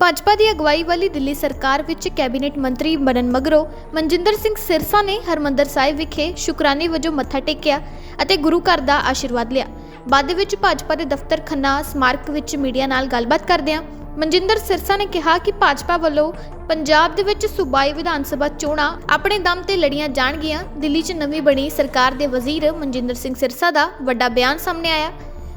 ਭਾਜਪਾ ਦੀ ਅਗਵਾਈ ਵਾਲੀ ਦਿੱਲੀ ਸਰਕਾਰ ਵਿੱਚ ਕੈਬਨਿਟ ਮੰਤਰੀ ਬਣਨ ਮਗਰੋਂ ਮਨਜਿੰਦਰ ਸਿੰਘ ਸਿਰਸਾ ਨੇ ਹਰਮੰਦਰ ਸਾਹਿਬ ਵਿਖੇ ਸ਼ੁਕਰਾਨੇ ਵਜੋਂ ਮੱਥਾ ਟੇਕਿਆ ਅਤੇ ਗੁਰੂ ਘਰ ਦਾ ਆਸ਼ੀਰਵਾਦ ਲਿਆ। ਬਾਅਦ ਵਿੱਚ ਭਾਜਪਾ ਦੇ ਦਫ਼ਤਰ ਖੰਨਾ ਸਮਾਰਕ ਵਿੱਚ ਮੀਡੀਆ ਨਾਲ ਗੱਲਬਾਤ ਕਰਦਿਆਂ ਮਨਜਿੰਦਰ ਸਿਰਸਾ ਨੇ ਕਿਹਾ ਕਿ ਭਾਜਪਾ ਵੱਲੋਂ ਪੰਜਾਬ ਦੇ ਵਿੱਚ ਸੂਬਾਈ ਵਿਧਾਨ ਸਭਾ ਚੋਣਾਂ ਆਪਣੇ ਦਮ ਤੇ ਲੜੀਆਂ ਜਾਣਗੀਆਂ। ਦਿੱਲੀ 'ਚ ਨਵੀਂ ਬਣੀ ਸਰਕਾਰ ਦੇ ਵਜ਼ੀਰ ਮਨਜਿੰਦਰ ਸਿੰਘ ਸਿਰਸਾ ਦਾ ਵੱਡਾ ਬਿਆਨ ਸਾਹਮਣੇ ਆਇਆ,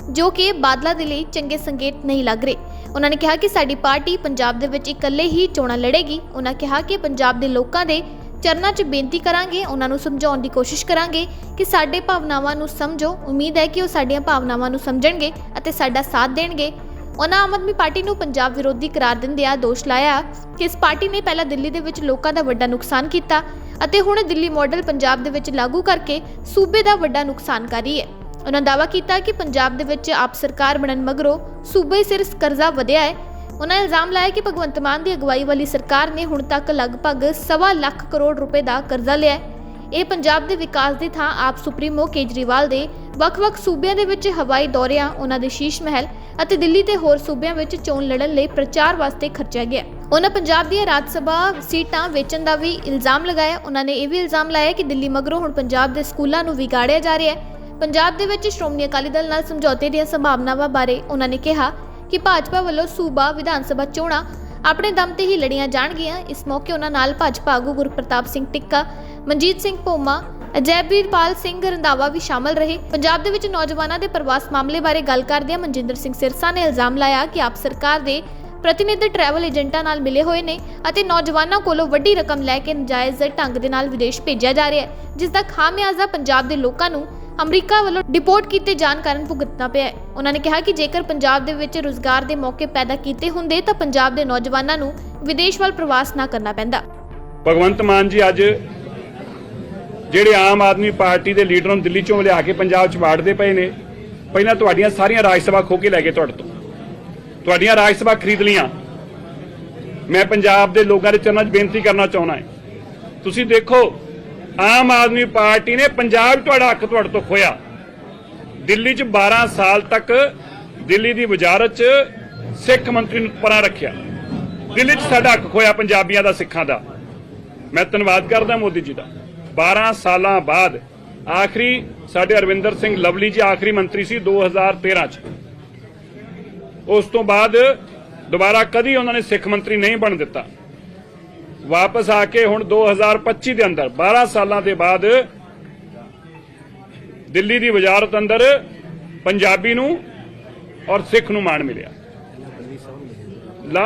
ਜੋ ਕਿ ਬਾਦਲਾਂ ਦੇ ਲਈ ਚੰਗੇ ਸੰਕੇਤ ਨਹੀਂ ਲੱਗ ਰਹੇ। ਉਹਨਾਂ ਨੇ ਕਿਹਾ ਕਿ ਸਾਡੀ ਪਾਰਟੀ ਪੰਜਾਬ ਦੇ ਵਿੱਚ ਇਕੱਲੇ ਹੀ ਚੋਣਾਂ ਲੜੇਗੀ। ਉਹਨਾਂ ਕਿਹਾ ਕਿ ਪੰਜਾਬ ਦੇ ਲੋਕਾਂ ਦੇ ਚਰਨਾਂ 'ਚ ਬੇਨਤੀ ਕਰਾਂਗੇ, ਉਹਨਾਂ ਨੂੰ ਸਮਝਾਉਣ ਦੀ ਕੋਸ਼ਿਸ਼ ਕਰਾਂਗੇ ਕਿ ਸਾਡੇ ਭਾਵਨਾਵਾਂ ਨੂੰ ਸਮਝੋ। ਉਮੀਦ ਹੈ ਕਿ ਉਹ ਸਾਡੀਆਂ ਭਾਵਨਾਵਾਂ ਨੂੰ ਸਮਝਣਗੇ ਅਤੇ ਸਾਡਾ ਸਾਥ ਦੇਣਗੇ। ਉਹਨਾਂ ਆਮ ਆਦਮੀ ਪਾਰਟੀ ਨੂੰ ਪੰਜਾਬ ਵਿਰੋਧੀ ਕਰਾਰ ਦਿੰਦਿਆਂ ਦੋਸ਼ ਲਾਇਆ ਕਿ ਇਸ ਪਾਰਟੀ ਨੇ ਪਹਿਲਾਂ ਦਿੱਲੀ ਦੇ ਵਿੱਚ ਲੋਕਾਂ ਦਾ ਵੱਡਾ ਨੁਕਸਾਨ ਕੀਤਾ ਅਤੇ ਹੁਣ ਦਿੱਲੀ ਮਾਡਲ ਪੰਜਾਬ ਦੇ ਵਿੱਚ ਲਾਗੂ ਕਰਕੇ ਸੂਬੇ ਦਾ ਵੱਡਾ ਨੁਕਸਾਨ ਕਰ ਰਹੀ ਹੈ। ਉਹਨਾਂ ਦਾਅਵਾ ਕੀਤਾ ਕਿ ਪੰਜਾਬ ਦੇ ਵਿੱਚ ਆਪ ਸਰਕਾਰ ਬਣਨ ਮਗਰੋਂ ਸੂਬੇ ਸਿਰ ਕਰਜ਼ਾ ਵਧਿਆ ਹੈ। ਉਹਨਾਂ ਇਲਜ਼ਾਮ ਲਾਇਆ ਕਿ ਭਗਵੰਤ ਮਾਨ ਦੀ ਅਗਵਾਈ ਵਾਲੀ ਸਰਕਾਰ ਨੇ ਹੁਣ ਤੱਕ ਲਗਭਗ ਸਵਾ ਲੱਖ ਕਰੋੜ ਰੁਪਏ ਦਾ ਕਰਜ਼ਾ ਲਿਆ ਹੈ। ਇਹ ਪੰਜਾਬ ਦੇ ਵਿਕਾਸ ਦੀ ਥਾਂ ਆਪ ਸੁਪਰੀਮੋ ਕੇਜਰੀਵਾਲ ਦੇ ਵੱਖ-ਵੱਖ ਸੂਬਿਆਂ ਦੇ ਵਿੱਚ ਹਵਾਈ ਦੌਰਿਆਂ, ਉਹਨਾਂ ਦੇ ਸ਼ੀਸ਼ ਮਹਿਲ ਅਤੇ ਦਿੱਲੀ ਤੇ ਹੋਰ ਸੂਬਿਆਂ ਵਿੱਚ ਚੋਣ ਲੜਨ ਲਈ ਪ੍ਰਚਾਰ ਵਾਸਤੇ ਖਰਚਿਆ ਗਿਆ। ਉਹਨਾਂ ਪੰਜਾਬ ਦੀਆਂ ਰਾਜ ਸਭਾ ਸੀਟਾਂ ਵੇਚਣ ਦਾ ਵੀ ਇਲਜ਼ਾਮ ਲਗਾਇਆ। ਉਹਨਾਂ ਨੇ ਇਹ ਵੀ ਇਲਜ਼ਾਮ ਲਾਇਆ ਕਿ ਦਿੱਲੀ ਮਗਰੋਂ ਹੁਣ ਪੰਜਾਬ ਦੇ ਸਕੂਲਾਂ ਨੂੰ ਵਿਗਾੜਿਆ ਜਾ ਰਿਹਾ ਹੈ। ਪੰਜਾਬ ਦੇ ਵਿੱਚ ਸ਼੍ਰੋਮਣੀ ਅਕਾਲੀ ਦਲ ਨਾਲ ਸਮਝੌਤੇ ਦੀਆਂ ਸੰਭਾਵਨਾਵਾਂ ਬਾਰੇ ਉਹਨਾਂ ਨੇ ਕਿਹਾ ਕਿ ਭਾਜਪਾ ਵੱਲੋਂ ਸੂਬਾ ਵਿਧਾਨ ਸਭਾ ਚੋਣਾਂ ਆਪਣੇ ਦਮ ਤੇ ਹੀ ਲੜੀਆਂ ਜਾਣਗੀਆਂ। ਇਸ ਮੌਕੇ ਉਹਨਾਂ ਨਾਲ ਭਾਜਪਾ ਆਗੂ ਗੁਰਪ੍ਰਤਾਪ ਸਿੰਘ ਟਿੱਕਾ, ਮਨਜੀਤ ਸਿੰਘ ਭੋਮਾ ਅਜੈਬੀਰਪਾਲ ਸਿੰਘ ਰੰਧਾਵਾ ਵੀ ਸ਼ਾਮਲ ਰਹੇ। ਪੰਜਾਬ ਦੇ ਵਿੱਚ ਨੌਜਵਾਨਾਂ ਦੇ ਪ੍ਰਵਾਸ ਮਾਮਲੇ ਬਾਰੇ ਗੱਲ ਕਰਦਿਆਂ ਮਨਜਿੰਦਰ ਸਿੰਘ ਸਿਰਸਾ ਨੇ ਇਲਜ਼ਾਮ ਲਾਇਆ ਕਿ ਆਪ ਸਰਕਾਰ ਦੇ ਪ੍ਰਤੀਨਿਧ ਟਰੈਵਲ ਏਜੰਟਾਂ ਨਾਲ ਮਿਲੇ ਹੋਏ ਨੇ ਅਤੇ ਨੌਜਵਾਨਾਂ ਕੋਲੋਂ ਵੱਡੀ ਰਕਮ ਲੈ ਕੇ ਨਜਾਇਜ਼ ਢੰਗ ਦੇ ਨਾਲ ਵਿਦੇਸ਼ ਭੇਜਿਆ ਜਾ ਰਿਹਾ ਹੈ ਜਿਸ ਦਾ ਖਾਮਿਆਜ਼ਾ ਪੰਜਾਬ ਦੇ ਲੋਕਾਂ ਨੂੰ ਅਮਰੀਕਾ ਵੱਲੋਂ ਡਿਪੋਰਟ ਕੀਤੇ ਜਾਣ ਕਾਰਨ ਭੁਗਤਣਾ ਪਿਆ ਹੈ। ਉਹਨਾਂ ਨੇ ਕਿਹਾ ਕਿ ਜੇਕਰ ਪੰਜਾਬ ਦੇ ਵਿੱਚ ਰੋਜ਼ਗਾਰ ਦੇ ਮੌਕੇ ਪੈਦਾ ਕੀਤੇ ਹੁੰਦੇ ਤਾਂ ਪੰਜਾਬ ਦੇ ਨੌਜਵਾਨਾਂ ਨੂੰ ਵਿਦੇਸ਼ ਵੱਲ ਪ੍ਰਵਾਸ ਨਾ ਕਰਨਾ ਪੈਂਦਾ। ਭਗਵੰਤ ਮਾਨ ਜੀ ਅੱਜ ਜਿਹੜੇ ਆਮ ਆਦਮੀ ਪਾਰਟੀ ਦੇ ਲੀਡਰਾਂ ਨੂੰ ਦਿੱਲੀ ਚੋਂ ਲਿਆ ਕੇ ਪੰਜਾਬ 'ਚ ਵਾੜਦੇ ਪਏ ਨੇ, ਪਹਿਲਾਂ ਤੁਹਾਡੀਆਂ ਸਾਰੀਆਂ ਰਾਜ ਸਭਾ ਖੋ ਕੇ ਲੈ ਗਏ ਤੁਹਾਡੇ ਤੋਂ। ਤੁਹਾਡੀਆਂ ਰਾਜ ਸਭਾ ਖਰੀਦ ਲੀਆਂ ਮੈਂ ਪੰਜਾਬ ਦੇ ਲੋਕਾਂ ਦੇ ਚਰਨਾਂ 'ਚ ਬੇਨਤੀ ਕਰਨਾ ਚਾਹੁੰਦਾ ਹਾਂ। ਤੁਸੀਂ ਦੇਖੋ ਆਮ ਆਦਮੀ ਪਾਰਟੀ ਨੇ ਪੰਜਾਬ ਤੁਹਾਡਾ ਹੱਕ ਤੁਹਾਡੇ ਤੋਂ ਖੋਇਆ ਦਿੱਲੀ 'ਚ 12 ਸਾਲ ਤੱਕ ਦਿੱਲੀ ਦੀ ਵਜ਼ਾਰਤ 'ਚ ਸਿੱਖ ਮੰਤਰੀ ਨੂੰ ਪਰਾਂ ਰੱਖਿਆ। ਦਿੱਲੀ 'ਚ ਸਾਡਾ ਹੱਕ ਖੋਇਆ ਪੰਜਾਬੀਆਂ ਦਾ, ਸਿੱਖਾਂ ਦਾ। ਮੈਂ ਧੰਨਵਾਦ ਕਰਦਾ ਮੋਦੀ ਜੀ ਦਾ। 12 ਸਾਲਾਂ ਬਾਅਦ ਆਖਰੀ ਸਾਡੇ ਅਰਵਿੰਦਰ ਸਿੰਘ ਲਵਲੀ ਜੀ ਆਖਰੀ ਮੰਤਰੀ ਸੀ 2013 ਚ। ਉਸ ਤੋਂ ਬਾਅਦ ਦੁਬਾਰਾ ਕਦੀ ਉਹਨਾਂ ਨੇ ਸਿੱਖ ਮੰਤਰੀ ਨਹੀਂ ਬਣ ਦਿੱਤਾ। ਵਾਪਸ ਆ ਕੇ ਹੁਣ 2025 ਦੇ ਅੰਦਰ 12 ਸਾਲਾਂ ਦੇ ਬਾਅਦ ਦਿੱਲੀ ਦੀ ਵਜ਼ਾਰਤ ਅੰਦਰ ਪੰਜਾਬੀ ਨੂੰ ਔਰ ਸਿੱਖ ਨੂੰ ਮਾਣ ਮਿਲਿਆ। ਲਾ,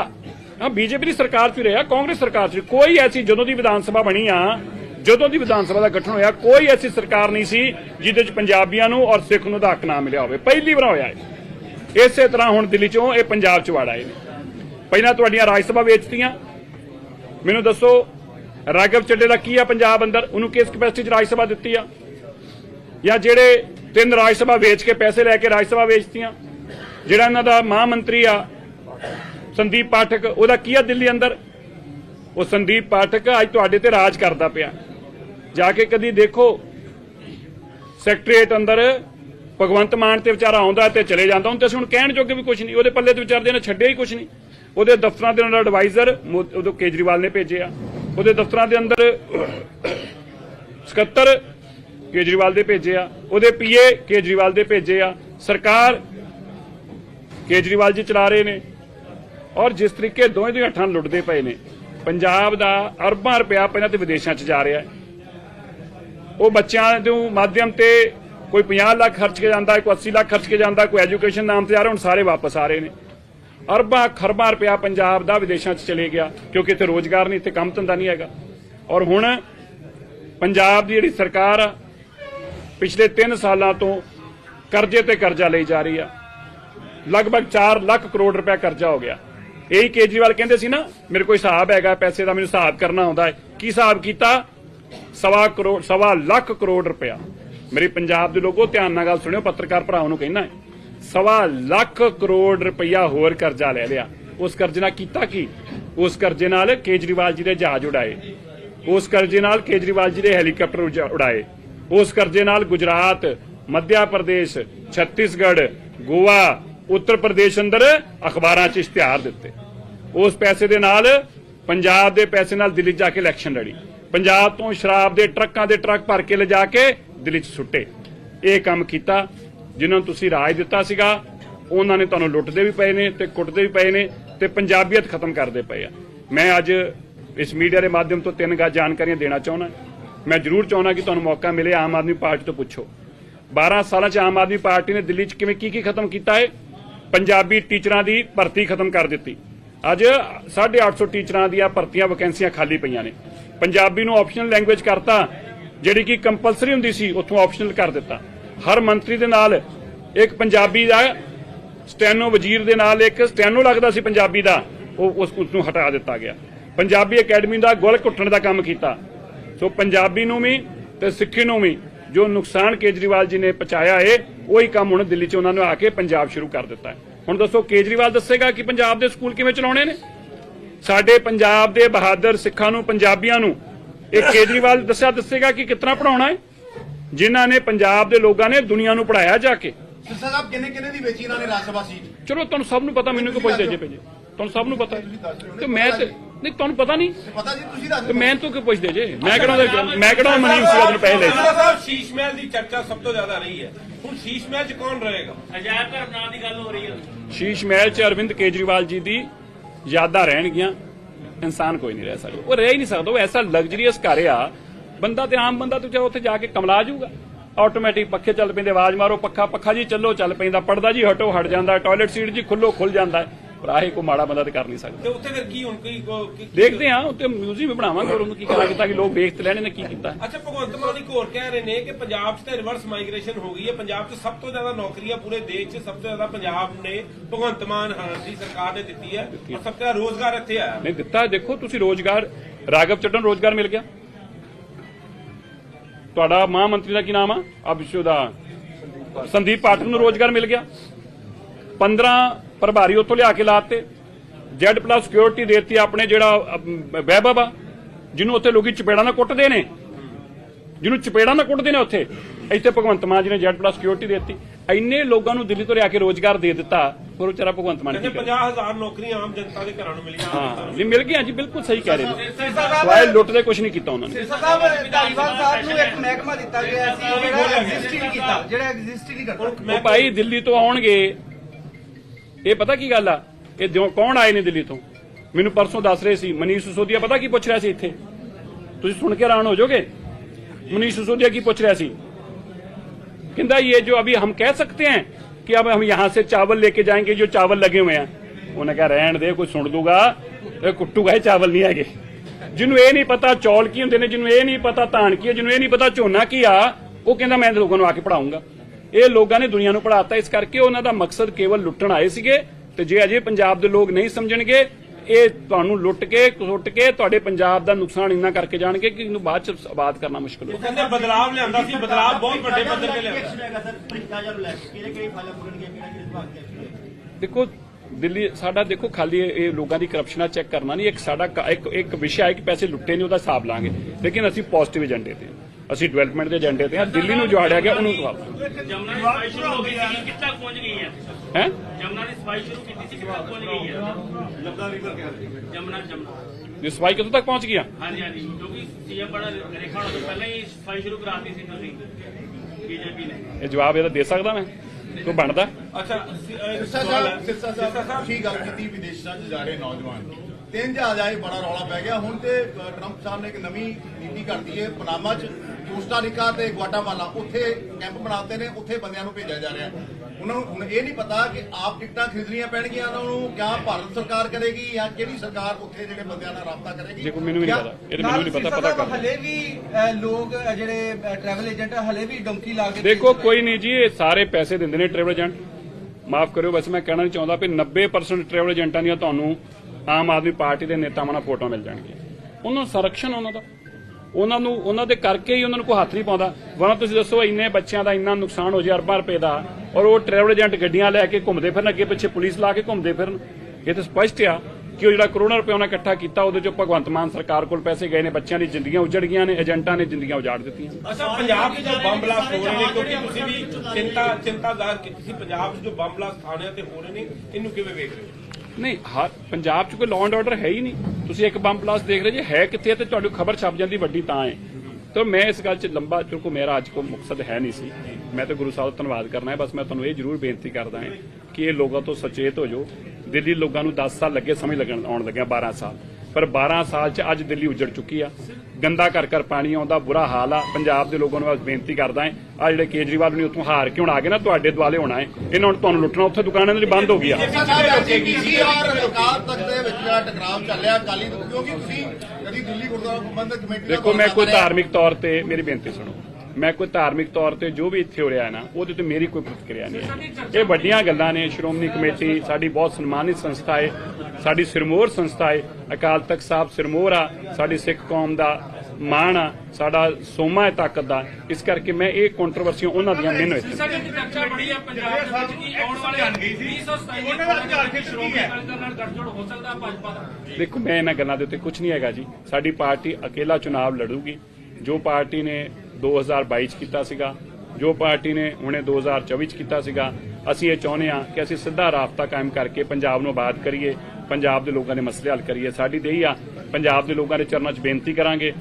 ਹਾਂ, ਬੀਜੇਪੀ ਦੀ ਸਰਕਾਰ 'ਚ ਰਿਹਾ, ਕਾਂਗਰਸ ਸਰਕਾਰ 'ਚ ਕੋਈ ਐਸੀ ਜਦੋਂ ਦੀ ਵਿਧਾਨ ਸਭਾ ਬਣੀ ਆ, ਜਦੋਂ ਦੀ ਵਿਧਾਨ ਸਭਾ ਦਾ ਗਠਨ ਹੋਇਆ, ਕੋਈ ਐਸੀ ਸਰਕਾਰ ਨਹੀਂ ਸੀ ਜਿਹਦੇ 'ਚ ਪੰਜਾਬੀਆਂ ਨੂੰ ਔਰ ਸਿੱਖ ਨੂੰ ਦਾ ਹੱਕ ਨਾ ਮਿਲਿਆ ਹੋਵੇ। ਪਹਿਲੀ ਵਾਰ ਹੋਇਆ ਇਹ। ਇਸੇ ਤਰ੍ਹਾਂ ਹੁਣ ਦਿੱਲੀ 'ਚੋਂ ਇਹ ਪੰਜਾਬ 'ਚ ਵੜ ਆਏ ਨੇ। ਪਹਿਲਾਂ ਤੁਹਾਡੀਆਂ ਰਾਜ ਸਭਾ ਵੇਚਤੀਆਂ ਮੈਨੂੰ ਦੱਸੋ, ਰਾਘਵ ਚੱਡੇ ਦਾ ਕੀ ਆ ਪੰਜਾਬ ਅੰਦਰ? ਉਹਨੂੰ ਕਿਸ ਕਪੈਸਿਟੀ 'ਚ ਰਾਜ ਸਭਾ ਦਿੱਤੀ ਆ? ਜਾਂ ਜਿਹੜੇ ਤਿੰਨ ਰਾਜ ਸਭਾ ਵੇਚ ਕੇ ਪੈਸੇ ਲੈ ਕੇ ਰਾਜ ਸਭਾ ਵੇਚਤੀਆਂ? ਜਿਹੜਾ ਇਹਨਾਂ ਦਾ ਮਹਾਂਮੰਤਰੀ ਮੰਤਰੀ ਆ, ਸੰਦੀਪ ਪਾਠਕ, ਉਹਦਾ ਕੀ ਆ ਦਿੱਲੀ ਅੰਦਰ? ਉਹ ਸੰਦੀਪ ਪਾਠਕ ਅੱਜ ਤੁਹਾਡੇ ਤੇ ਰਾਜ ਕਰਦਾ ਪਿਆ। ਜਾ ਕੇ ਕਦੀ ਦੇਖੋ ਸੈਕਟਰੀਏਟ ਅੰਦਰ ਭਗਵੰਤ ਮਾਨ ਤੇ ਵਿਚਾਰਾ ਆਉਂਦਾ ਤੇ ਚਲੇ ਜਾਂਦਾ ਹੁਣ ਤੇ ਅਸੀਂ ਹੁਣ ਕਹਿਣ ਜੋਗੇ ਵੀ ਕੁਝ ਨਹੀਂ, ਉਹਦੇ ਪੱਲੇ ਤੇ ਵਿਚਾਰਦੇ ਨੇ, ਛੱਡਿਆ ਹੀ ਕੁਝ ਨਹੀਂ। ਉਹਦੇ ਦਫ਼ਤਰਾਂ ਦੇ ਅੰਦਰ ਐਡਵਾਈਜ਼ਰ ਉਦੋਂ ਕੇਜਰੀਵਾਲ ਨੇ ਭੇਜਿਆ ਉਹਦੇ ਦਫ਼ਤਰਾਂ ਦੇ ਅੰਦਰ ਸਕੱਤਰ ਕੇਜਰੀਵਾਲ ਦੇ ਭੇਜੇ ਆ। ਉਹਦੇ ਪੀਏ ਕੇਜਰੀਵਾਲ ਦੇ ਭੇਜੇ ਆ। ਸਰਕਾਰ ਕੇਜਰੀਵਾਲ ਜੀ ਚਲਾ ਰਹੇ ਨੇ। ਔਰ ਜਿਸ ਤਰੀਕੇ ਦੋਵੇਂ ਦੀਆਂ ਹੱਥਾਂ ਲੁੱਟਦੇ ਪਏ ਨੇ, ਪੰਜਾਬ ਦਾ ਅਰਬਾਂ ਰੁਪਇਆ ਪਹਿਲਾਂ ਤੇ ਵਿਦੇਸ਼ਾਂ 'ਚ ਜਾ ਰਿਹਾ ਹੈ। ਉਹ ਬੱਚਿਆਂ ਦੇ ਮਾਧਿਅਮ ਤੇ ਕੋਈ 50 ਲੱਖ ਖਰਚ ਕੇ ਜਾਂਦਾ, ਕੋਈ 80 ਲੱਖ ਖਰਚ ਕੇ ਜਾਂਦਾ, ਕੋਈ ਐਜੂਕੇਸ਼ਨ ਨਾਮ ਤੇ ਆ ਰਿਹਾ, ਹੁਣ ਸਾਰੇ ਵਾਪਸ ਆ ਰਹੇ ਨੇ। ਅਰਬਾਂ ਖਰਬਾਂ ਰੁਪਇਆ ਪੰਜਾਬ ਦਾ ਵਿਦੇਸ਼ਾਂ 'ਚ ਚਲੇ ਗਿਆ, ਕਿਉਂਕਿ ਇੱਥੇ ਰੋਜ਼ਗਾਰ ਨਹੀਂ, ਇੱਥੇ ਕੰਮ ਧੰਦਾ ਨਹੀਂ ਹੈਗਾ। ਔਰ ਹੁਣ ਪੰਜਾਬ ਦੀ ਜਿਹੜੀ ਸਰਕਾਰ ਆ, ਪਿਛਲੇ 3 ਸਾਲਾਂ ਤੋਂ ਕਰਜ਼ੇ ਤੇ ਕਰਜ਼ਾ ਲਈ ਜਾ ਰਹੀ ਆ। ਲਗਭਗ 4 ਲੱਖ ਕਰੋੜ ਰੁਪਇਆ ਕਰਜ਼ਾ ਹੋ ਗਿਆ। ਇਹੀ ਕੇਜਰੀਵਾਲ ਕਹਿੰਦੇ ਸੀ ਨਾ, ਮੇਰੇ ਕੋਈ ਹਿਸਾਬ ਹੈਗਾ, ਪੈਸੇ ਦਾ ਮੈਨੂੰ ਹਿਸਾਬ ਕਰਨਾ ਆਉਂਦਾ ਹੈ। ਕੀ ਹਿਸਾਬ ਕੀਤਾ? ਸਵਾ ਕਰੋੜ ਸਵਾ ਲੱਖ ਕਰੋੜ ਰੁਪਇਆ। ਮੇਰੇ ਪੰਜਾਬ ਦੇ ਲੋਕੋ ਧਿਆਨ ਨਾਲ ਗੱਲ ਸੁਣਿਓ, ਪੱਤਰਕਾਰ ਭਰਾਵਾਂ ਨੂੰ ਕਹਿਣਾ ਹੈ। ਸਵਾ ਲੱਖ ਕਰੋੜ ਰੁਪਇਆ ਹੋਰ ਕਰਜ਼ਾ ਲੈ ਲਿਆ ਉਸ ਕਰਜ਼ੇ ਨਾਲ ਕੀਤਾ ਕੀ ਉਸ ਕਰਜ਼ੇ ਨਾਲ ਕੇਜਰੀਵਾਲ ਜੀ ਦੇ ਜਹਾਜ਼ ਉਡਾਏ ਉਸ ਕਰਜ਼ੇ ਨਾਲ ਕੇਜਰੀਵਾਲ ਜੀ ਦੇ ਹੈਲੀਕਾਪਟਰ ਉਡਾਏ ਉਸ ਕਰਜ਼ੇ ਨਾਲ ਗੁਜਰਾਤ ਮੱਧਿਆ ਪ੍ਰਦੇਸ਼ ਛੱਤੀਸਗੜ੍ਹ ਗੋਆ ਉੱਤਰ ਪ੍ਰਦੇਸ਼ ਅੰਦਰ ਅਖਬਾਰਾਂ 'ਚ ਇਸ਼ਤਿਹਾਰ ਦਿੱਤੇ ਉਸ ਪੈਸੇ ਦੇ ਨਾਲ ਪੰਜਾਬ ਦੇ ਪੈਸੇ ਨਾਲ ਦਿੱਲੀ ਜਾ ਕੇ ਇਲੈਕਸ਼ਨ ਲੜੀ ਪੰਜਾਬ ਤੋਂ ਸ਼ਰਾਬ ਦੇ ਟਰੱਕਾਂ ਦੇ ਟਰੱਕ ਭਰ ਕੇ ਲਿਜਾ ਕੇ ਦਿੱਲੀ 'ਚ ਸੁੱਟੇ ਇਹ ਕੰਮ ਕੀਤਾ ਜਿਨ੍ਹਾਂ ਨੂੰ ਤੁਸੀਂ ਰਾਜ ਦਿੱਤਾ ਸੀਗਾ, ਉਹਨਾਂ ਨੇ ਤੁਹਾਨੂੰ ਲੁੱਟਦੇ ਵੀ ਪਏ ਨੇ ਤੇ ਕੁੱਟਦੇ ਵੀ ਪਏ ਨੇ ਤੇ ਪੰਜਾਬੀਅਤ ਖਤਮ ਕਰਦੇ ਪਏ ਆ। ਮੈਂ ਅੱਜ ਇਸ ਮੀਡੀਆ ਦੇ ਮਾਧਿਅਮ ਤੋਂ ਤਿੰਨ ਗਾ ਜਾਣਕਾਰੀਆਂ ਦੇਣਾ ਚਾਹੁੰਦਾ। ਮੈਂ ਜ਼ਰੂਰ ਚਾਹੁੰਦਾ ਕਿ ਤੁਹਾਨੂੰ ਮੌਕਾ ਮਿਲੇ ਆਮ ਆਦਮੀ ਪਾਰਟੀ ਤੋਂ ਪੁੱਛੋ। 12 ਸਾਲਾਂ 'ਚ ਆਮ ਆਦਮੀ ਪਾਰਟੀ ਨੇ ਦਿੱਲੀ 'ਚ ਕਿਵੇਂ ਕੀ ਕੀ ਖਤਮ ਕੀਤਾ ਹੈ? ਪੰਜਾਬੀ ਟੀਚਰਾਂ ਦੀ ਭਰਤੀ ਖਤਮ ਕਰ ਦਿੱਤੀ। ਅੱਜ 850 ਟੀਚਰਾਂ ਦੀਆਂ ਭਰਤੀਆਂ ਵੈਕੈਂਸੀਆਂ ਖਾਲੀ ਪਈਆਂ ਨੇ। ਪੰਜਾਬੀ ਨੂੰ ਆਪਸ਼ਨਲ ਲੈਂਗੁਏਜ ਕਰਤਾ, ਜਿਹੜੀ ਕਿ ਕੰਪਲਸਰੀ ਹੁੰਦੀ ਸੀ, ਉੱਥੋਂ ਆਪਸ਼ਨਲ ਕਰ ਦਿੱਤਾ। ਹਰ ਮੰਤਰੀ ਦੇ ਨਾਲ, ਇੱਕ ਪੰਜਾਬੀ ਦਾ, ਸਟੈਨੋ ਵਜ਼ੀਰ ਦੇ ਨਾਲ ਇੱਕ ਸਟੈਨੋ ਲੱਗਦਾ ਸੀ ਪੰਜਾਬੀ ਦਾ, ਉਹ ਉਸ ਨੂੰ ਹਟਾ ਦਿੱਤਾ ਗਿਆ। ਪੰਜਾਬੀ ਅਕੈਡਮੀ ਦਾ ਗੁਲ ਘੁੱਟਣ ਦਾ ਕੰਮ ਕੀਤਾ। ਸੋ ਪੰਜਾਬੀ ਨੂੰ ਵੀ ਤੇ ਸਿੱਖੀ ਨੂੰ ਵੀ ਜੋ ਨੁਕਸਾਨ ਕੇਜਰੀਵਾਲ ਜੀ ਨੇ ਪਹੁੰਚਾਇਆ ਏ, ਉਹੀ ਕੰਮ ਹੁਣ ਦਿੱਲੀ 'ਚ ਉਹਨਾਂ ਨੇ ਆ ਕੇ ਪੰਜਾਬ ਸ਼ੁਰੂ ਕਰ ਦਿੱਤਾ ਹੈ। ਹੁਣ ਦੱਸੋ, ਕੇਜਰੀਵਾਲ ਦੱਸੇਗਾ ਕਿ ਪੰਜਾਬ ਦੇ ਸਕੂਲ ਕਿਵੇਂ ਚਲਾਉਣੇ ਨੇ? ਸਾਡੇ ਪੰਜਾਬ ਦੇ ਬਹਾਦਰ ਸਿੱਖਾਂ ਨੂੰ, ਪੰਜਾਬੀਆਂ ਨੂੰ, ਇਹ ਕੇਜਰੀਵਾਲ ਦੱਸਿਆ ਦੱਸੇਗਾ ਕਿ ਕਿਤਨਾ ਪੜਾਉਣਾ ਹੈ? ਜਿਨ੍ਹਾਂ ਨੇ ਪੰਜਾਬ ਦੇ ਲੋਕਾਂ ਨੇ ਦੁਨੀਆ ਨੂੰ ਪੜਾਇਆ ਜਾ ਕੇ। ਸਿਰਸਾ ਸਾਹਿਬ ਕਿੰਨੇ ਕਿੰਨੇ ਦੀ ਵੇਚੀ ਇਹਨਾਂ ਨੇ ਰਾਜ ਸਭਾ ਸੀਟ? ਚਲੋ ਤੁਹਾਨੂੰ ਸਭ ਨੂੰ ਪਤਾ ਮੈਨੂੰ ਕਿਉਂ ਪੁੱਛਦੇ ਜੇ ਭੇਜੇ। ਤੁਹਾਨੂੰ ਸਭ ਨੂੰ ਪਤਾ। ਹੈ। ਤੇ ਮੈਂ ਤੇ ਨਹੀਂ ਤੁਹਾਨੂੰ ਪਤਾ ਨਹੀਂ। ਪਤਾ ਜੀ ਤੁਸੀਂ ਦੱਸ ਮੈਂ ਤੋਂ ਕਿਉਂ ਪੁੱਛਦੇ ਜੇ? ਮੈਂ ਕਿਹੜਾ ਮੈਂ ਕਿਹੜਾ ਮਨੀਮ ਸੀ ਉਹਨੂੰ ਪਹਿਲੇ ਸਾਹਿਬ ਸ਼ੀਸ਼ ਮਹਿਲ ਦੀ ਚਰਚਾ ਸਭ ਤੋਂ ਜ਼ਿਆਦਾ ਰਹੀ ਹੈ। ਹੁਣ ਸ਼ੀਸ਼ ਮਹਿਲ 'ਚ ਕੌਣ ਰਹੇਗਾ? ਅਜਾਇਬ ਘਰ ਬਣਾਉਣ ਦੀ ਗੱਲ ਹੋ ਰਹੀ ਹੈ। ਸ਼ੀਸ਼ ਮਹਿਲ 'ਚ ਅਰਵਿੰਦ ਕੇਜਰੀਵਾਲ ਜੀ ਦੀ ਯਾਦਾਂ ਰਹਿਣਗੀਆਂ। ਇਨਸਾਨ ਕੋਈ ਨਹੀਂ ਰਹਿ ਸਕਦਾ। ਉਹ ਰਹਿ ਹੀ ਨਹੀਂ ਸਕਦਾ। ਉਹ ਐਸਾ ਲਗਜ਼ਰੀਅਸ ਘਰ ਆ ਬੰਦਾ ਤੇ ਆਮ ਬੰਦਾ ਤੇ ਚਾਹੇ ਉੱਥੇ ਜਾ ਕੇ ਕਮਲਾ ਜਾਊਗਾ ਆਟੋਮੈਟਿਕ ਪੱਖੇ ਚੱਲ ਪੈਂਦੇ ਆਵਾਜ਼ ਮਾਰੋ ਪੱਖਾ ਪੱਖਾ ਜੀ ਚੱਲੋ ਚੱਲ ਪੈਂਦਾ। ਪੜਦਾ ਜੀ ਹਟੋ ਹਟ ਜਾਂਦਾ। ਟਾਇਲਟ ਸੀਟ ਜੀ ਖੁੱਲੋ ਖੁੱਲ ਜਾਂਦਾ। ਪਰ ਆਹੇ ਕੋ ਮਾੜਾ ਬੰਦਾ ਤੇ ਕਰ ਨਹੀਂ ਸਕਦਾ। ਤੇ ਉੱਥੇ ਫਿਰ ਕੀ ਹੁਣ ਕੋਈ ਦੇਖਦੇ ਆ ਉੱਤੇ ਮਿਊਜ਼ੀਅਮ ਬਣਾਵਾਂਗੇ ਔਰ ਉਹਨੂੰ ਕੀ ਕਰਾਂਗੇ ਤਾਂ ਕਿ ਲੋਕ ਵੇਖ ਤੇ ਲੈਣ ਨੇ ਕੀ ਕੀਤਾ। ਅੱਛਾ ਭਗਵੰਤ ਮਾਨ ਇੱਕ ਹੋਰ ਕਹਿ ਰਹੇ ਨੇ ਕਿ ਪੰਜਾਬ 'ਚ ਤਾਂ ਰਿਵਰਸ ਮਾਈਗ੍ਰੇਸ਼ਨ ਹੋ ਗਈ ਹੈ। ਪੰਜਾਬ 'ਚ ਸਭ ਤੋਂ ਜ਼ਿਆਦਾ ਨੌਕਰੀਆਂ ਪੂਰੇ ਦੇਸ਼ 'ਚ ਸਭ ਤੋਂ ਜ਼ਿਆਦਾ ਪੰਜਾਬ ਨੇ ਭਗਵੰਤ ਮਾਨ ਦੀ ਸਰਕਾਰ ਨੇ ਦਿੱਤੀ ਹੈ। ਔਰ ਸਭ ਤੋਂ ਰੋਜ਼ਗਾਰ ਇੱਥੇ ਆਇਆ। ਨਹੀਂ ਦਿੱਤਾ। ਦੇਖੋ ਤੁਸੀਂ ਰੋਜ਼ਗਾਰ ਰਾਘਵ ਚੱਡਨ ਰੋਜ਼ਗਾਰ ਮਿਲ ਗਿਆ। ਤੁਹਾਡਾ ਮਹਾਂਮੰਤਰੀ ਮੰਤਰੀ ਦਾ ਕੀ ਨਾਮ ਆ? ਅਬਿਸ਼ੂ ਦਾ ਸੰਦੀਪ ਪਾਠਕ ਨੂੰ ਰੋਜ਼ਗਾਰ ਮਿਲ ਗਿਆ। 15 ਪ੍ਰਭਾਰੀ ਉੱਥੋਂ ਲਿਆ ਕੇ ਲਾਤੇ। ਜ਼ੈਡ ਪਲੱਸ ਸਿਕਿਉਰਿਟੀ ਦੇਤੀ ਆਪਣੇ ਜਿਹੜਾ ਅਮ, ਵੈਭਵ ਆ ਜਿਹਨੂੰ ਉੱਥੇ ਲੋਕੀ ਚਪੇੜਾਂ ਨਾਲ ਕੁੱਟਦੇ ਨੇ। ਜਿਹਨੂੰ ਚਪੇੜਾਂ ਨਾਲ ਕੁੱਟਦੇ ਨੇ ਉੱਥੇ। ਇੱਥੇ ਭਗਵੰਤ ਮਾਨ ਜੀ ਨੇ ਜ਼ੈਡ ਪਲੱਸ ਸਿਕਿਉਰਿਟੀ ਦੇਤੀ। ਇੰਨੇ ਲੋਕਾਂ ਨੂੰ ਦਿੱਲੀ ਤੋਂ ਲਿਆ ਕੇ ਰੋਜ਼ਗਾਰ ਦੇ ਦਿੱਤਾ। ਹੋਰ ਵਿਚਾਰਾ ਭਗਵੰਤ ਮਾਨ ਕੀ ਕਹਿੰਦੇ 50000 ਨੌਕਰੀਆਂ ਆਮ ਜਨਤਾ ਦੇ ਘਰਾਂ ਨੂੰ ਮਿਲੀਆਂ ਹਾਂ ਨਹੀਂ ਮਿਲ ਗਿਆ ਜੀ ਬਿਲਕੁਲ ਸਹੀ ਕਹਿ ਰਹੇ ਨੇ ਸਿਰਸਾ ਲੁੱਟ ਦੇ ਕੁਝ ਨਹੀਂ ਕੀਤਾ ਉਹਨਾਂ ਨੇ। ਸਿਰਸਾ ਸਾਹਿਬ ਵਿਧਾਨਸਭਾ ਸਾਹਿਬ ਨੂੰ ਇੱਕ ਮਹਿਕਮਾ ਦਿੱਤਾ ਗਿਆ ਸੀ ਜਿਹੜਾ ਐਗਜ਼ਿਸਟ ਹੀ। ਨਹੀਂ ਕੀਤਾ ਜਿਹੜਾ ਐਗਜ਼ਿਸਟ ਹੀ ਨਹੀਂ ਕਰਦਾ। ਉਹ ਭਾਈ ਦਿੱਲੀ ਤੋਂ ਆਉਣਗੇ। ਇਹ ਪਤਾ ਕੀ ਗੱਲ ਆ? ਇਹ ਦਿਓ- ਕੌਣ ਆਏ ਨੇ ਦਿੱਲੀ ਤੋਂ? ਮੈਨੂੰ ਪਰਸੋਂ ਦੱਸ ਰਹੇ ਸੀ ਮਨੀਸ਼ ਸੁਸੋਦੀਆ ਪਤਾ ਕੀ ਪੁੱਛ ਰਿਹਾ ਸੀ ਇੱਥੇ? ਤੁਸੀਂ ਸੁਣ ਕੇ ਹੈਰਾਨ ਹੋ ਜਾਓਗੇ? ਮਨੀਸ਼ ਸੁਸੋਦੀਆ ਕੀ ਪੁੱਛ ਰਿਹਾ ਸੀ? ਕਹਿੰਦਾ ਇਹ ਜੋ ਅਭੀ ਹਮ ਕਹਿ ਸਕਤੇ ਹੈ कि अब हम यहां से चावल लेके जाएंगे जो चावल लगे हुए हैं उन्होंने कहा रहन दे कोई सुन दूगा ਇਹ ਕੁੱਟੂਗਾ ਇਹ ਚਾਵਲ ਨਹੀਂ ਹੈਗੇ ਜਿਹਨੂੰ ਇਹ ਨਹੀਂ ਪਤਾ ਚੌਲ ਕੀ ਹੁੰਦੇ ਨੇ ਜਿਹਨੂੰ ਇਹ ਨਹੀਂ ਪਤਾ ਧਾਨ ਕੀ ਹੈ ਜਿਹਨੂੰ ਇਹ ਨਹੀਂ ਪਤਾ ਝੋਨਾ ਕੀ ਆ ਉਹ ਕਹਿੰਦਾ ਮੈਂ ਲੋਕਾਂ ਨੂੰ ਆ ਕੇ ਪੜਾਉਂਗਾ ਇਹ ਲੋਕਾਂ ਨੇ ਦੁਨੀਆ ਨੂੰ ਪੜਾਤਾ ਇਸ ਕਰਕੇ ਉਹਨਾਂ ਦਾ ਮਕਸਦ ਕੇਵਲ ਲੁੱਟਣ ਆਏ ਸੀਗੇ ਤੇ ਜੇ ਅਜੇ ਪੰਜਾਬ ਦੇ ਲੋਕ ਨਹੀਂ ਸਮਝਣਗੇ ਇਹ ਤੁਹਾਨੂੰ ਲੁੱਟ ਕੇ ਸੁੱਟ ਕੇ ਤੁਹਾਡੇ ਪੰਜਾਬ ਦਾ ਨੁਕਸਾਨ ਇੰਨਾ ਕਰਕੇ ਜਾਣਗੇ ਕਿ ਇਹਨੂੰ ਬਾਅਦ ਚ ਆਬਾਦ ਕਰਨਾ ਮੁਸ਼ਕਲ ਹੋ ਕਹਿੰਦੇ ਬਦਲਾਵ ਲਿਆਂਦਾ ਸੀ ਬਦਲਾਵ ਬਹੁਤ ਵੱਡੇ ਪੱਧਰ ਤੇ ਲਿਆਂਦਾ। ਦੇਖੋ ਦਿੱਲੀ ਸਾਡਾ ਦੇਖੋ ਖਾਲੀ ਇਹ ਲੋਕਾਂ ਦੀ ਕਰਪਸ਼ਨਾਂ ਚੈੱਕ ਕਰਨਾ ਨਹੀਂ ਇੱਕ ਸਾਡਾ ਇੱਕ ਇੱਕ ਵਿਸ਼ਾ ਹੈ ਕਿ ਪੈਸੇ ਲੁੱਟੇ ਨੇ ਉਹਦਾ ਹਿਸਾਬ ਲਾਂਗੇ। ਲੇਕਿਨ ਅਸੀਂ ਪੋਜ਼ਿਟਿਵ ਏਜੰਡੇ ਤੇ ਹਾਂ। ਅਸੀਂ ਡਿਵੈਲਪਮੈਂਟ ਦੇ ਏਜੰਡੇ ਤੇ ਹਾਂ ਦਿੱਲੀ ਨੂੰ ਜੋ ਹੜਿਆ ਗਿਆ ਉਹਨੂੰ ਜਵਾਬ ਜਮਨਾ ਦੀ ਸਫ਼ਾਈ ਸ਼ੁਰੂ ਹੋ ਗਈ ਸੀ ਕਿੱਥੇ ਤੱਕ ਪਹੁੰਚ ਗਈ ਹੈ? ਹੈ? ਜਮਨਾ ਦੀ ਸਫ਼ਾਈ ਸ਼ੁਰੂ ਕੀਤੀ ਸੀ ਕਿੱਥੇ ਤੱਕ ਪਹੁੰਚ ਗਈ ਹੈ? ਜਮਨਾ ਜਮਨਾ। ਇਹ ਸਫ਼ਾਈ ਕਦੋਂ ਤੱਕ ਪਹੁੰਚ ਗਿਆ ਹਾਂਜੀ ਹਾਂਜੀ ਕਿਉਂਕਿ ਸੀਐਮ ਬੜਾ ਰੇਖਾ ਤੋਂ ਪਹਿਲਾਂ ਹੀ ਸਫ਼ਾਈ ਸ਼ੁਰੂ ਕਰਾਤੀ ਸੀ ਤੁਸੀਂ ਬੀਜੇਪੀ ਨੇ। ਇਹ ਜਵਾਬ ਇਹਦਾ ਦੇ ਸਕਦਾ ਮੈਂ? ਕੋਈ ਬਣਦਾ? ਅੱਛਾ ਸ- ਅਹ ਸਿਰਸਾ ਸਵਾਲ ਹੈ। ਸਾਹਿਬ ਸਿਰਸਾ ਸਾਹਿਬ। ਕੀ ਗੱਲ ਕੀਤੀ ਵਿਦੇਸ਼ਾਂ 'ਚ ਜਾ ਰਹੇ ਨੌਜਵਾਨ? ਤਿੰਨ ਜਹਾਜ਼ ਆਏ ਬੜਾ ਰੌਲਾ ਪੈ ਗਿਆ। ਹੁਣ ਤੇ ਟਰੰਪ ਸਾਹਿਬ ਨੇ ਇੱਕ ਨਵੀਂ ਨੀਤੀ ਕਰਤੀ ਹੈ ਪਨਾਮਾ 'ਚ। ਕੋਸਟਾਰੀਕਾ ਤੇ ਗੁਆਟਾਮਾਲਾ ਉੱਥੇ ਕੈਂਪ ਬਣਾਤੇ ਨੇ ਉੱਥੇ ਬੰਦਿਆਂ ਨੂੰ ਭੇਜਿਆ ਜਾ ਰਿਹਾ ਉਹਨਾਂ ਨੂੰ ਹੁਣ ਇਹ ਨਹੀਂ ਪਤਾ ਕਿ ਆਪ ਟਿਕਟਾਂ ਖਰੀਦਣੀਆਂ ਪੈਣਗੀਆਂ ਉਹਨਾਂ ਨੂੰ ਕਿਆ ਭਾਰਤ ਸਰਕਾਰ ਕਰੇਗੀ ਜਾਂ ਕਿਹੜੀ ਸਰਕਾਰ ਉੱਥੇ ਜਿਹੜੇ ਬੰਦਿਆਂ ਨਾਲ ਰਾਬਤਾ ਕਰੇਗੀ? ਕੋਈ ਮੈਨੂੰ ਵੀ ਨਹੀਂ ਪਤਾ। ਇਹ ਮੈਨੂੰ ਨਹੀਂ ਪਤਾ ਪਤਾ ਕਰ ਹਲੇ ਵੀ ਲੋਕ ਜਿਹੜੇ ਟਰੈਵਲ ਏਜੰਟ ਹਲੇ ਵੀ ਡੌਂਕੀ ਲਾ ਕੇ ਦੇਖੋ ਕੋਈ ਨਹੀਂ ਜੀ ਇਹ ਸਾਰੇ ਪੈਸੇ ਦਿੰਦੇ ਨੇ ਟਰੈਵਲ ਏਜੰਟ ਮਾਫ ਕਰਿਓ ਵੈਸੇ ਮੈਂ ਕਹਿਣਾ ਨਹੀਂ ਚਾਹੁੰਦਾ ਵੀ 90% ਟਰੈਵਲ ਏਜੰਟਾਂ ਦੀਆਂ ਤੁਹਾਨੂੰ ਆਮ ਆਦਮੀ ਪਾਰਟੀ ਦੇ ਨੇਤਾਵਾਂ ਨਾਲ ਫੋਟੋਆਂ ਮਿਲ ਜਾਣਗੀਆਂ। ਉਹਨਾਂ ਸੰਰਕਸ਼ਣ ਉਹਨਾਂ ਦਾ। ਉਹਨਾਂ ਨੂੰ, ਉਹਨਾਂ ਦੇ ਕਰਕੇ ਹੀ ਉਹਨਾਂ ਨੂੰ ਕੋਈ ਹੱਥ ਨਹੀਂ ਪਾਉਂਦਾ। ਵਰਨਾ ਤੁਸੀਂ ਦੱਸੋ, ਇੰਨੇ ਬੱਚਿਆਂ ਦਾ ਇੰਨਾ ਨੁਕਸਾਨ ਹੋ ਜਾ ਅਰਬਾਂ ਰੁਪਏ ਦਾ ਔਰ ਉਹ ਟਰੈਵਲ ਏਜੰਟ ਗੱਡੀਆਂ ਲੈ ਕੇ ਘੁੰਮਦੇ ਫਿਰਨ, ਅੱਗੇ ਪਿੱਛੇ ਪੁਲਿਸ ਲਾ ਕੇ ਘੁੰਮਦੇ ਫਿਰਨ। ਇਹ ਤਾਂ ਸਪਸ਼ਟ ਆ ਕਿ ਉਹ ਜਿਹੜਾ ਕਰੋੜਾਂ ਰੁਪਏ ਉਹਨਾਂ ਇਕੱਠਾ ਕੀਤਾ, ਉਹਦੇ ਚੋਂ ਭਗਵੰਤ ਮਾਨ ਸਰਕਾਰ ਕੋਲ ਪੈਸੇ ਗਏ ਨੇ, ਬੱਚਿਆਂ ਦੀ ਜ਼ਿੰਦਗੀਆਂ ਉਜੜ ਗਈਆਂ ਨੇ, ਏਜੰਟਾਂ ਨੇ ਜ਼ਿੰਦਗੀਆਂ ਉਜਾੜ ਦਿੱਤੀਆਂ ਅੱਛਾ, ਪੰਜਾਬ 'ਚ ਜੋ ਬੰਬ ਬਲਾਸਟ ਹੋ ਰਹੇ ਨੇ, ਕਿਉਂਕਿ ਤੁਸੀਂ ਵੀ ਚਿੰਤਾ ਚਿੰਤਾ ਜ਼ਾਹਰ ਕੀਤੀ ਸੀ ਪੰਜਾਬ 'ਚ ਜੋ ਬੰਬ ਬਲਾਸਟ ਥਾਣਿਆਂ ਤੇ ਹੋ ਰਹੇ ਨੇ, ਇਹਨੂੰ ਕਿਵੇਂ ਵੇਖ ਰਹੇ ਹੋ? ਨਹੀਂ ਹਰ ਪੰਜਾਬ 'ਚ ਕੋਈ ਲਾਅ ਐਂਡ ਆਰਡਰ ਹੈ ਹੀ ਨਹੀਂ। ਤੁਸੀਂ ਇੱਕ ਬੰਬ ਬਲਾਸਟ ਦੇਖ ਰਹੇ ਜੇ, ਹੈ ਕਿੱਥੇ ਹੈ ਤੇ ਤੁਹਾਡੀ ਖਬਰ ਛਪ ਜਾਂਦੀ, ਵੱਡੀ ਤਾਂ ਹੈ। ਤਾਂ ਮੈਂ ਇਸ ਗੱਲ 'ਚ ਲੰਬਾ ਚੁੱਕੋ ਮੇਰਾ ਅੱਜ ਕੋਈ ਮਕਸਦ ਹੈ ਨਹੀਂ ਸੀ। ਮੈਂ ਤਾਂ ਗੁਰੂ ਸਾਹਿਬ ਦਾ ਧੰਨਵਾਦ ਕਰਨਾ ਹੈ। ਬਸ ਮੈਂ ਤੁਹਾਨੂੰ ਇਹ ਜ਼ਰੂਰ ਬੇਨਤੀ ਕਰਦਾ ਹਾਂ ਕਿ ਇਹ ਲੋਕਾਂ ਤੋਂ ਸੁਚੇਤ ਹੋ ਜਾਓ। ਦਿੱਲੀ ਲੋਕਾਂ ਨੂੰ 10 ਸਾਲ ਲੱਗੇ ਸਮਝ ਲੱਗਣ, ਆਉਣ ਲੱਗਿਆ 12 ਸਾਲ। ਪਰ 12 ਸਾਲ 'ਚ ਅੱਜ ਦਿੱਲੀ ਉਜੜ ਚੁੱਕੀ ਆ। ਗੰਦਾ ਕਰ ਕਰ ਪਾਣੀ ਆਉਂਦਾ ਬੁਰਾ ਹਾਲ ਆ। ਪੰਜਾਬ ਦੇ ਲੋਕਾਂ ਨੂੰ ਬਸ ਬੇਨਤੀ ਕਰਦਾ ਹਾਂ ਆ ਜਿਹੜੇ ਕੇਜਰੀਵਾਲ ਨੇ ਉੱਥੋਂ ਹਾਰ ਕੇ ਹੁਣ ਆ ਗਏ ਨਾ ਤੁਹਾਡੇ ਦੁਆਲੇ ਹੋਣਾ ਹੈ। ਇਹਨਾਂ ਹੁਣ ਤੁਹਾਨੂੰ ਲੁੱਟਣਾ ਉੱਥੇ ਦੁਕਾਨਾਂ ਦੀ ਬੰਦ ਹੋ ਕਮੇਟੀ ਦਾ ਦੇਖੋ ਮੈਂ ਕੋਈ। ਧਾਰਮਿਕ ਤੌਰ ਤੇ ਮੇਰੀ ਬੇਨਤੀ ਸੁਣੋ। ਮੈਂ ਕੋਈ ਧਾਰਮਿਕ ਤੌਰ ਤੇ ਜੋ ਵੀ ਇੱਥੇ ਹੋ ਰਿਹਾ ਨਾ, ਉਹਦੇ ਤੇ ਮੇਰੀ ਕੋਈ ਪ੍ਰਤੀਕਿਰਿਆ ਨਹੀਂ ਹੈ। ਇਹ ਵੱਡੀਆਂ ਗੱਲਾਂ ਨੇ, ਸ਼੍ਰੋਮਣੀ ਕਮੇਟੀ ਸਾਡੀ ਬਹੁਤ ਸਨਮਾਨਿਤ ਸੰਸਥਾ ਹੈ, ਸਾਡੀ ਸਿਰਮੌਰ ਸੰਸਥਾ ਹੈ, ਅਕਾਲ ਤਖਤ ਸਾਹਿਬ ਸਿਰਮੌਰ ਆ, ਸਾਡੀ ਸਿੱਖ ਕੌਮ ਦਾ ਮਾਣ ਆ, ਸਾਡਾ ਸੋਮਾ ਹੈ, ਤਾਕਤ ਦਾ। ਇਸ ਕਰਕੇ ਮੈਂ ਇਹ ਕੰਟਰੋਵਰਸੀਆਂ ਉਹਨਾਂ ਦੀਆਂ ਮੈਨੂੰ ਇੱਥੇ ਸਾਡੇ ਚਰਚਾ ਬੜੀ ਹੈ ਪੰਜਾਬ ਦੇ ਵਿੱਚ ਕਿ ਆਉਣ ਵਾਲੇ 2027 ਉਹਨਾਂ ਦਾ ਅਧਿਕਾਰ ਖੇਤਰ ਸ਼੍ਰੋਮਣੀ ਅਕਾਲੀ ਦਲ ਨਾਲ ਗੱਠਜੋੜ ਹੋ। ਸਕਦਾ ਭਾਜਪਾ ਦਾ ਦੇਖੋ, ਮੈਂ ਇਹਨਾਂ ਗੱਲਾਂ ਦੇ ਉੱਤੇ ਕੁਝ ਨਹੀਂ ਹੈਗਾ ਜੀ। ਸਾਡੀ ਪਾਰਟੀ ਅਕੇਲਾ ਚੁਣਾਵ ਲੜੂਗੀ। ਜੋ ਪਾਰਟੀ ਨੇ 2022 ਚ ਕੀਤਾ ਸੀਗਾ, ਜੋ ਪਾਰਟੀ ਨੇ ਹੁਣੇ 2024 ਚ ਕੀਤਾ ਸੀਗਾ, ਅਸੀਂ ਇਹ ਚਾਹੁੰਦੇ ਹਾਂ ਕਿ ਅਸੀਂ ਸਿੱਧਾ ਰਾਬਤਾ ਕਾਇਮ ਕਰਕੇ ਪੰਜਾਬ ਨੂੰ ਆਬਾਦ ਕਰੀਏ, ਪੰਜਾਬ ਦੇ ਲੋਕਾਂ ਦੇ ਮਸਲੇ ਹੱਲ ਕਰੀਏ। ਸਾਡੀ ਦੇਹੀ ਆ, ਪੰਜਾਬ ਦੇ ਲੋਕਾਂ ਦੇ ਚਰਨਾਂ 'ਚ ਬੇਨਤੀ ਕਰਾਂਗੇ।